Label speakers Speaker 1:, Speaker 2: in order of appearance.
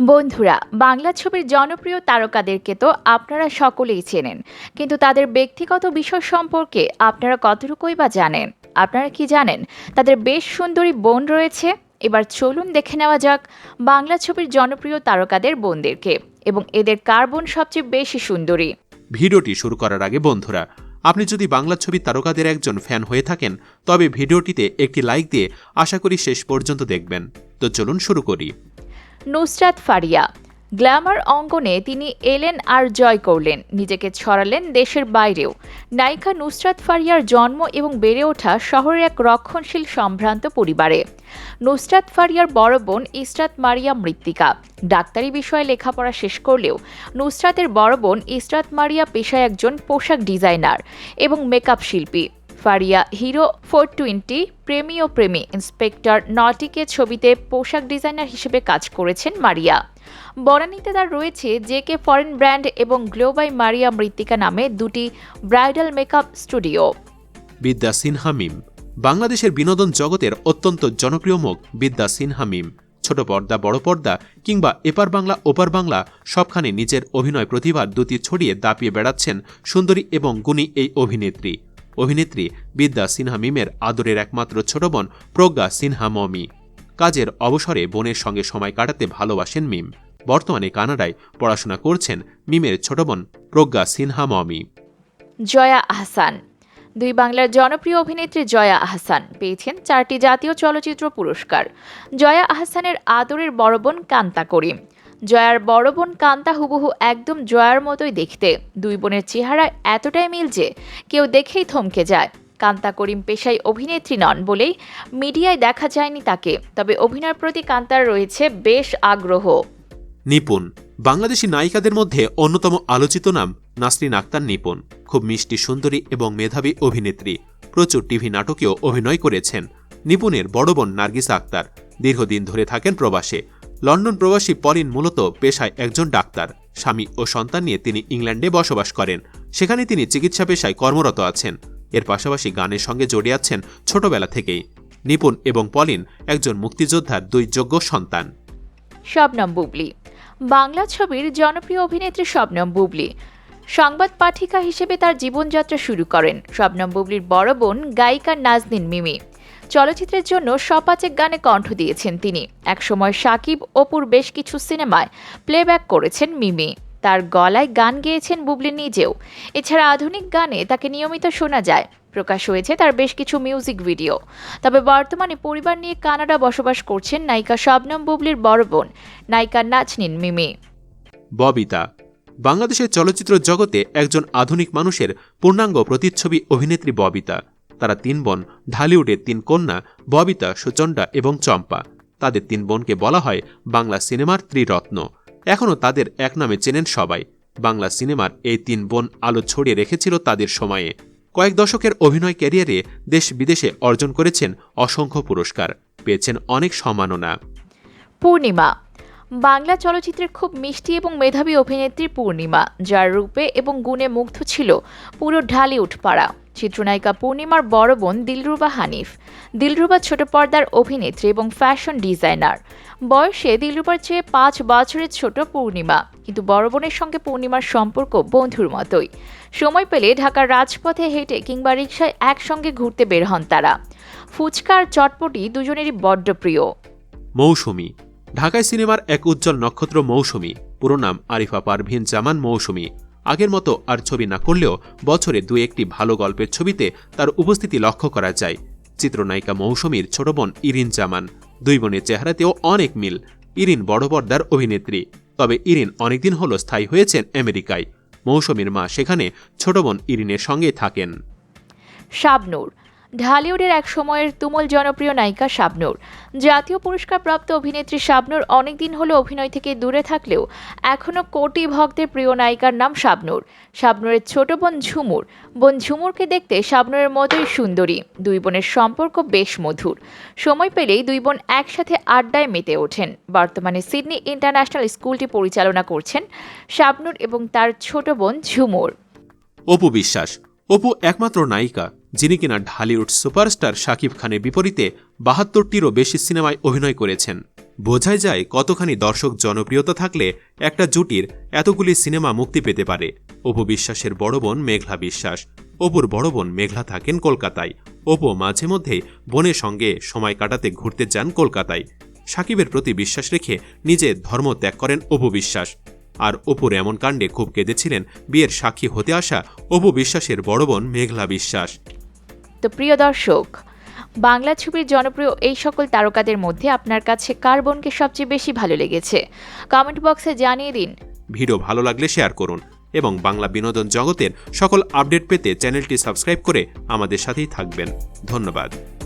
Speaker 1: বন্ধুরা, বাংলা ছবির জনপ্রিয় তারকাদেরকে তো আপনারা সকলেই চেনেন, কিন্তু তাদের ব্যক্তিগত বিষয় সম্পর্কে আপনারা কতটুকুই বা জানেন? আপনারা কি জানেন? তাদের বেশ সুন্দরী বোন রয়েছে। এবার চলুন দেখে নেওয়া যাক বাংলা ছবির জনপ্রিয় তারকাদের বোনদেরকে এবং এদের কার বোন সবচেয়ে বেশি সুন্দরী।
Speaker 2: ভিডিওটি শুরু করার আগে বন্ধুরা, আপনি যদি বাংলা ছবি তারকাদের একজন ফ্যান হয়ে থাকেন, তবে ভিডিওটিতে একটি লাইক দিয়ে আশা করি শেষ পর্যন্ত দেখবেন। তো চলুন শুরু করি।
Speaker 1: নুসরাত ফারিয়া। গ্ল্যামার অঙ্গনে তিনি এলেন আর জয় করলেন। নিজেকে ছড়ালেন দেশের বাইরেও। নায়িকা নুসরাত ফারিয়ার জন্ম এবং বেড়ে ওঠা শহরের এক রক্ষণশীল সম্ভ্রান্ত পরিবারে। নুসরাত ফারিয়ার বড় বোন ইসরাত মারিয়া মৃত্তিকা। ডাক্তারি বিষয়ে লেখাপড়া শেষ করলেও নুসরাতের বড় বোন ইসরাত মারিয়া পেশায় একজন পোশাক ডিজাইনার এবং মেকআপ শিল্পী। ফারিয়া হিরো ফোর টোয়েন্টি প্রেমী ও প্রেমী। ইন্সপেক্টর নটিকে ছবিতে পোশাক ডিজাইনার হিসেবে কাজ করেছেন মারিয়া। বনানীতে তার রয়েছে জে কে ফরেন ব্র্যান্ড এবং গ্লোবাই মারিয়া মৃত্তিকা নামে দুটি ব্রাইডাল মেকআপ স্টুডিও।
Speaker 2: বিদ্যা সিনহা মিম। বাংলাদেশের বিনোদন জগতের অত্যন্ত জনপ্রিয় মুখ বিদ্যা সিনহা মিম। ছোট পর্দা, বড় পর্দা কিংবা এপার বাংলা, ওপার বাংলা সবখানে নিজের অভিনয় প্রতিভার দুটি ছড়িয়ে দাপিয়ে বেড়াচ্ছেন সুন্দরী এবং গুণী এই অভিনেত্রী। অভিনেত্রী বিদ্যা সিনহা মিমের আদরের একমাত্র ছোট বোন প্রজ্ঞা সিনহা মমি। কাজের অবসরে বোনের সঙ্গে সময় কাটাতে ভালোবাসেন মিম। বর্তমানে কানাডায় পড়াশোনা করছেন মিমের ছোট বোন প্রজ্ঞা সিনহা মমি।
Speaker 1: জয়া আহসান। দুই বাংলার জনপ্রিয় অভিনেত্রী জয়া আহসান পেয়েছেন চারটি জাতীয় চলচ্চিত্র পুরস্কার। জয়া আহসানের আদরের বড় বোন কান্তা করিম জয়ার বড় বোন কান্তা হুবহু একদম জয়ার মতোই দেখতে। দুই বোনের চেহারা এতটাই মিল যে কেউ দেখেই থমকে যায়। কান্তা করিম পেশায় অভিনেত্রী নন বলেই মিডিয়ায় দেখা যায়নি তাকে, তবে অভিনয়ের প্রতি কান্তার রয়েছে বেশ আগ্রহ।
Speaker 2: নিপুণ, বাংলাদেশি নায়িকাদের মধ্যে অন্যতম আলোচিত নাম নাসরিন আক্তার নিপুণ। খুব মিষ্টি, সুন্দরী এবং মেধাবী অভিনেত্রী। প্রচুর টিভি নাটকেও অভিনয় করেছেন নিপুণের বড় বোন নার্গিসা আক্তার। দীর্ঘদিন ধরে থাকেন প্রবাসে। লন্ডন প্রবাসী পলিন মূলত পেশায় একজন ডাক্তার। স্বামী ও সন্তান নিয়ে তিনি ইংল্যান্ডে বসবাস করেন। সেখানে তিনি চিকিৎসা পেশায় কর্মরত আছেন। এর পাশাপাশি গানের সঙ্গে জড়িয়ে আছেন ছোটবেলা থেকেই। নিপুণ এবং পলিন একজন মুক্তিযোদ্ধার দুই যোগ্য সন্তান।
Speaker 1: শবনম বুবলি। বাংলা ছবির জনপ্রিয় অভিনেত্রী শবনম বুবলি। সংবাদ পাঠিকা হিসেবে তার জীবনযাত্রা শুরু করেন। শবনম বুবলির বড় বোন গায়িকা নাজনিন মিমি। চলচ্চিত্রের জন্য সপাচেক গানে কণ্ঠ দিয়েছেন তিনি। একসময় সাকিব অপুর বেশ কিছু সিনেমায় প্লেব্যাক করেছেন মিমি। তার গলায় গান গেয়েছেন বুবলি নিজেও। এছাড়া আধুনিক গানে তাকে নিয়মিত শোনা যায়। প্রকাশ হয়েছে তার বেশ কিছু মিউজিক ভিডিও তবে বর্তমানে পরিবার নিয়ে কানাডা বসবাস করছেন নায়িকা শবনম বুবলির বড় বোন, নায়িকা নাচনিন মিমি।
Speaker 2: ববিতা, বাংলাদেশের চলচ্চিত্র জগতে একজন আধুনিক মানুষের পূর্ণাঙ্গ প্রতিচ্ছবি অভিনেত্রী ববিতা। তারা তিন বোন, ঢালিউডের তিন কন্যা, ববিতা সুচণ্ডা এবং চম্পা। তাদের তিন বোনকে বলা হয় বাংলা সিনেমার ত্রিরত্ন। এখনও তাদের এক নামে চেনেন সবাই। বাংলা সিনেমার এই তিন বোন আলো ছড়িয়ে রেখেছিল তাদের সময়ে। কয়েক দশকের অভিনয় ক্যারিয়ারে দেশ বিদেশে অর্জন করেছেন অসংখ্য পুরস্কার, পেয়েছেন অনেক সম্মাননা।
Speaker 1: পূর্ণিমা। বাংলা চলচ্চিত্রের খুব মিষ্টি এবং মেধাবী অভিনেত্রী পূর্ণিমা, যার রূপে এবং গুণে মুগ্ধ ছিল পুরো ঢালিউড পাড়া। চিত্রনায়িকা পূর্ণিমার বড় বোন দিলরুবা হানিফ। দিলরুবা ছোট পর্দার অভিনেত্রী এবং ফ্যাশন ডিজাইনার। বয়সে দিলরুবার চেয়ে পাঁচ বছরের ছোট পূর্ণিমা। কিন্তু বড় বোনের সঙ্গে পূর্ণিমার সম্পর্ক বন্ধুর মতোই। সময় পেলে ঢাকার রাজপথে হেঁটে কিংবা রিকশায় একসঙ্গে ঘুরতে বের হন তারা। ফুচকার চটপটি দুজনেরই বড্ড প্রিয়।
Speaker 2: মৌসুমী। ঢাকায় সিনেমার এক উজ্জ্বল নক্ষত্র মৌসুমী। পুরো নাম আরিফা পারভিন জামান মৌসুমী। আগের মতো আর ছবি না করলেও বছরে দু একটি ভালো গল্পের ছবিতে তার উপস্থিতি লক্ষ্য করা যায়। চিত্রনায়িকা মৌসুমীর ছোট বোন ইরিন জামান। দুই বোনের চেহারাতেও অনেক মিল। ইরিন বড় পর্দার অভিনেত্রী। তবে ইরিন অনেকদিন হল স্থায়ী হয়েছেন আমেরিকায়। মৌসুমীর মা সেখানে ছোট বোন ইরিনের সঙ্গে থাকেন।
Speaker 1: শাবনূর ঢালিউডের এক সময়ের তুমুল জনপ্রিয় নায়িকা শাবনূর। জাতীয় পুরস্কারপ্রাপ্ত অভিনেত্রী শাবনূর অনেকদিন হলো অভিনয় থেকে দূরে থাকলেও এখনও কোটি ভক্তের প্রিয় নায়িকার নাম শাবনূর। শাবনূরের ছোট বোন ঝুমুর। বোন ঝুমুরকে দেখতে শাবনূরের মতোই সুন্দরী। দুই বোনের সম্পর্ক বেশ মধুর। সময় পেলেই দুই বোন একসাথে আড্ডায় মেতে ওঠেন। বর্তমানে সিডনি ইন্টারন্যাশনাল স্কুলটি পরিচালনা করছেন শাবনূর এবং তার ছোট বোন ঝুমুর।
Speaker 2: অপু বিশ্বাস। অপু একমাত্র নায়িকা। যিনি কিনা ঢালিউড সুপারস্টার শাকিব খানের বিপরীতে বাহাত্তরটিরও বেশি সিনেমায় অভিনয় করেছেন। বোঝাই যায় কতখানি দর্শক জনপ্রিয়তা থাকলে একটা জুটির এতগুলি সিনেমা মুক্তি পেতে পারে। অপু বিশ্বাসের বড় বোন মেঘলা বিশ্বাস, অপুর বড় বোন মেঘলা থাকেন কলকাতায়। অপু মাঝে মধ্যেই বোনের সঙ্গে সময় কাটাতে ঘুরতে যান কলকাতায়। সাকিবের প্রতি বিশ্বাস রেখে নিজে ধর্ম ত্যাগ করেন অপু বিশ্বাস। আর অপুর এমন কাণ্ডে খুব কেঁদেছিলেন বিয়ের সাক্ষী হতে আসা অপু বিশ্বাসের বড় বোন মেঘলা বিশ্বাস।
Speaker 1: তো প্রিয় দর্শক, বাংলা ছবির জনপ্রিয় এই সকল তারকাদের মধ্যে আপনার কাছে কার বোনকে সবচেয়ে বেশি ভালো লেগেছে? কমেন্ট বক্সে জানিয়ে দিন।
Speaker 2: ভিডিও ভালো লাগলে শেয়ার করুন এবং বাংলা বিনোদন জগতের সকল আপডেট পেতে চ্যানেলটি সাবস্ক্রাইব করে আমাদের সাথেই থাকবেন। ধন্যবাদ।